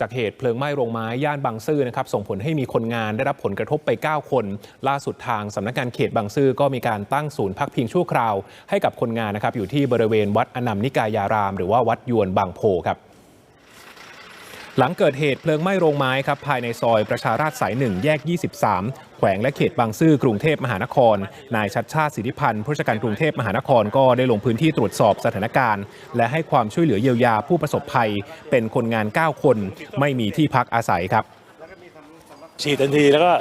จากเหตุเพลิงไหม้โรงไม้ย่านบางซื่อนะครับส่งผลให้มีคนงานได้รับผลกระทบไป 9 คน ล่าสุดทางสำนักงานเขตบางซื่อก็มีการตั้งศูนย์พักพิงชั่วคราว ให้กับคนงานนะครับอยู่ที่บริเวณวัดอนัมนิกายาราม หรือว่าวัดยวนบางโพครับ หลังเกิดเหตุเพลิงไหม้โรงไม้ครับภายในซอยประชาราษฎร์สาย1แยก 23 แขวงและเขตบางซื่อกรุงเทพมหานคร นายชัดชาติสิทธิพันธ์ผู้ราชการกรุงเทพมหานครก็ได้ลงพื้นที่ตรวจสอบสถานการณ์ และให้ความช่วยเหลือเยียวยาผู้ประสบภัย เป็นคนงาน 9 คน ไม่มีที่พักอาศัยครับ ฉีดทันทีแล้วก็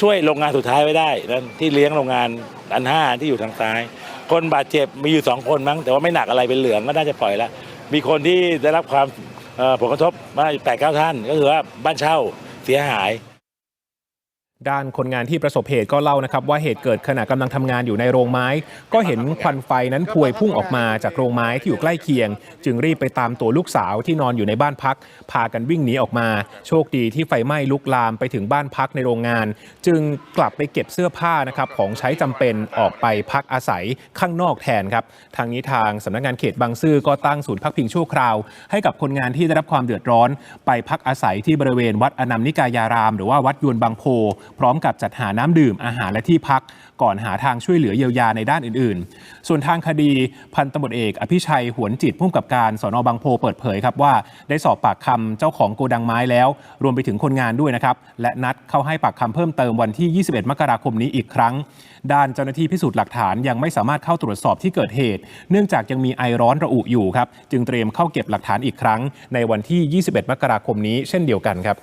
ช่วยโรงงานสุดท้ายไว้ได้นั่นที่เลี้ยงโรงงานอันห้าที่อยู่ทางซ้าย คนบาดเจ็บมีอยู่สองคนมั้งแต่ว่าไม่หนักอะไรเป็นเหลืองก็น่าจะปล่อยแล้วมีคนที่ได้รับความ ผลกระทบมาแปดเก้าท่าน ก็คือว่าบ้านเช่าเสียหาย ด้านคนงานที่ประสบเหตุก็เล่านะครับว่าเหตุเกิดขณะกำลังทำงานอยู่ในโรงไม้ ก็เห็นควันไฟนั้นพวยพุ่งออกมาจากโรงไม้ที่อยู่ใกล้เคียง จึงรีบไปตามตัวลูกสาวที่นอนอยู่ในบ้านพัก พากันวิ่งหนีออกมา โชคดีที่ไฟไหม้ลุกลามไปถึงบ้านพักในโรงงาน จึงกลับไปเก็บเสื้อผ้านะครับของใช้จำเป็นออกไปพักอาศัยข้างนอกแทนครับทางนี้ทางสำนักงานเขตบางซื่อก็ตั้งศูนย์พักพิงชั่วคราว ให้กับคนงานที่ได้รับความเดือดร้อน ไปพักอาศัยที่บริเวณวัดอนัมนิกายาราม หรือว่าวัดยวนบางโพพร้อมกับจัดหาน้ำดื่มอาหารและที่พัก ก่อนหาทางช่วยเหลือเยียวยาในด้านอื่น ๆ ส่วนทางคดีพันตำรวจเอกอภิชัยหวนจิตผู้กำกับการสอนอบางโพเปิดเผยครับว่า ได้สอบปากคำเจ้าของโกดังไม้แล้ว รวมไปถึงคนงานด้วยนะครับและนัดเข้าให้ปากคำเพิ่มเติมวันที่ 21 มกราคมนี้อีกครั้ง ด้านเจ้าหน้าที่พิสูจน์หลักฐานยังไม่สามารถเข้าตรวจสอบที่เกิดเหตุ เนื่องจากยังมีไอร้อนระอุอยู่ครับจึงเตรียมเข้าเก็บหลักฐานอีกครั้ง ในวันที่ 21 มกราคมนี้เช่นเดียวกันครับ